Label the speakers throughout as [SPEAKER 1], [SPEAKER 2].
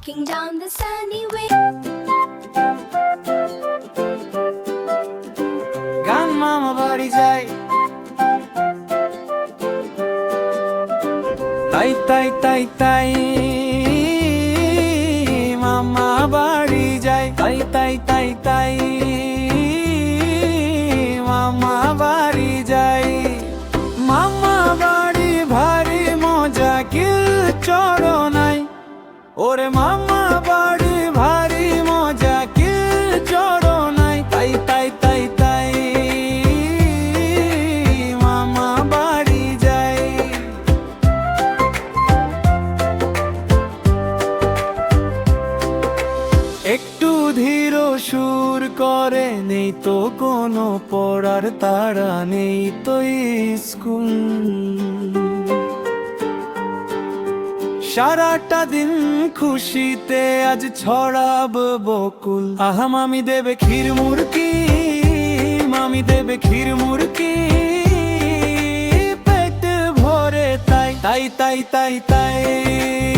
[SPEAKER 1] walking down the sunny way.
[SPEAKER 2] গান মামা বাড়ি যাই তাই তাই তাই তাই মামা বাড়ি যাই তাই তাই তাই তাই ওরে মামা, বাড়ি ভারী মজা, কিল চরণাই তাই তাই তাই তাই, মামা, বাড়ি যাই। একটু ধীর সুর করে, নেই তো কোনো পড়ার তারা নেই তো স্কুল। সারাটা দিন খুশিতে আজ ছড়াব বকুল। আহা, মামি দেবে ক্ষীর মুরকি, মামি দেবে ক্ষীর মুরকি। পেট ভরে তাই তাই তাই তাই তাই।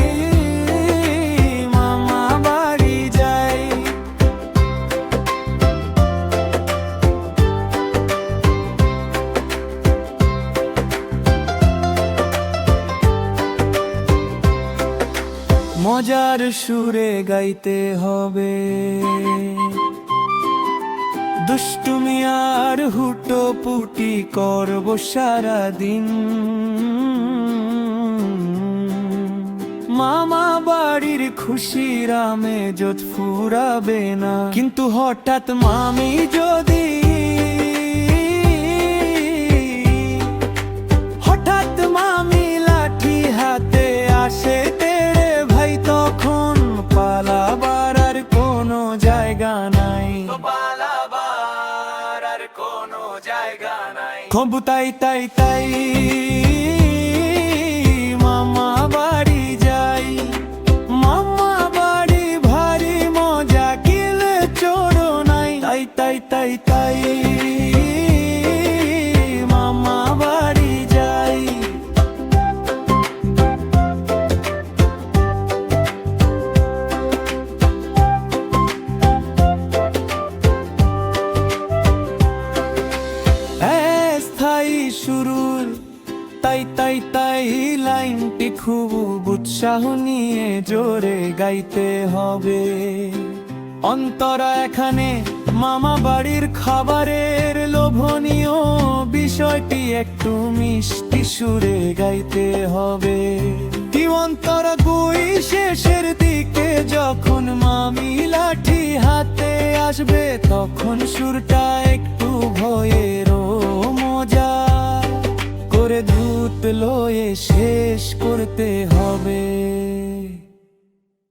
[SPEAKER 2] মজার সুরে গাইতে হবে। দুষ্টুমি আর হুটো পুটি করব সারাদিন। মামা বাড়ির খুশি রামে যত ফুরাবে না। কিন্তু হঠাৎ মামি যদি কোনো জায়গা নাই। খবু তাই তাই তাই মামা বাড়ি যাই। মামা বাড়ি ভারী মজা কিলে চোরো নাই। তাই তাই তাই তাই শুরুর, তাই তাই তাই লাইনটি খুব উৎসাহ নিয়ে জোরে গাইতে হবে। অন্তরা এখানে মামা বাড়ির খাবারের লোভনীয় বিষয়টি একটু মিষ্টি সুরে গাইতে হবে। কি অন্তরা গুই শেষের দিকে যখন মামি লাঠি হাতে আসবে, তখন সুরটা একটু ভয়েরও মজা করে ধুত লয়ে শেষ করতে হবে।